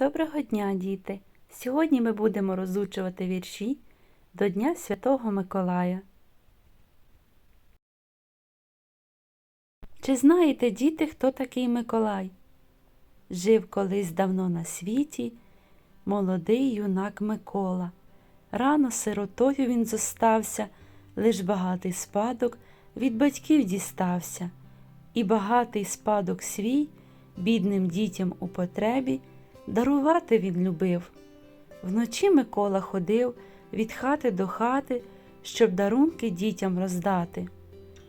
Доброго дня, діти! Сьогодні ми будемо розучувати вірші до Дня Святого Миколая. Чи знаєте, діти, хто такий Миколай? Жив колись давно на світі молодий юнак Микола. Рано сиротою він зостався, лиш багатий спадок від батьків дістався, і багатий спадок свій бідним дітям у потребі дарувати він любив. Вночі Микола ходив від хати до хати, щоб дарунки дітям роздати.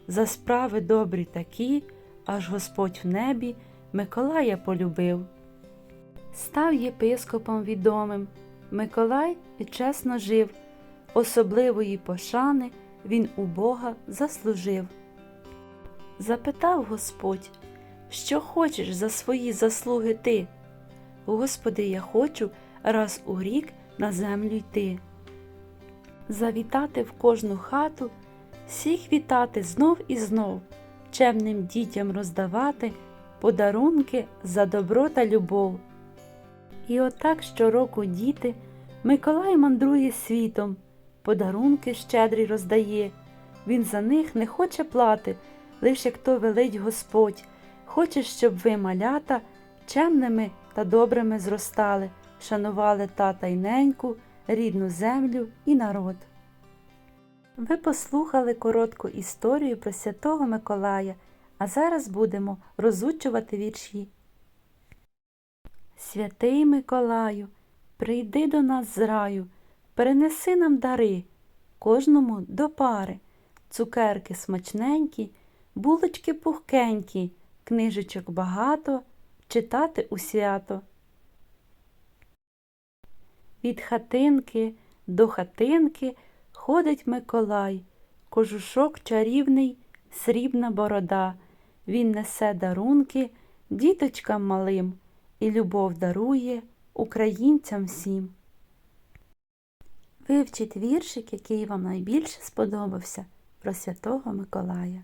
За справи добрі такі, аж Господь в небі Миколая полюбив. Став єпископом відомим, Миколай і чесно жив, особливої пошани він у Бога заслужив. Запитав Господь, що хочеш за свої заслуги ти? Господи, я хочу раз у рік на землю йти. Завітати в кожну хату, всіх вітати знов і знов, чемним дітям роздавати подарунки за добро та любов. І отак щороку діти Миколай мандрує світом, подарунки щедрі роздає. Він за них не хоче плати, лиш як то велить Господь, хоче, щоб ви, малята, чемними та добрими зростали, шанували тата й неньку, рідну землю і народ. Ви послухали коротку історію про святого Миколая, а зараз будемо розучувати вірші. Святий Миколаю, прийди до нас з раю, принеси нам дари, кожному до пари, цукерки смачненькі, булочки пухкенькі, книжечок багато, читати у свято. Від хатинки до хатинки ходить Миколай, кожушок чарівний, срібна борода. Він несе дарунки діточкам малим і любов дарує українцям всім. Вивчіть віршик, який вам найбільше сподобався про Святого Миколая.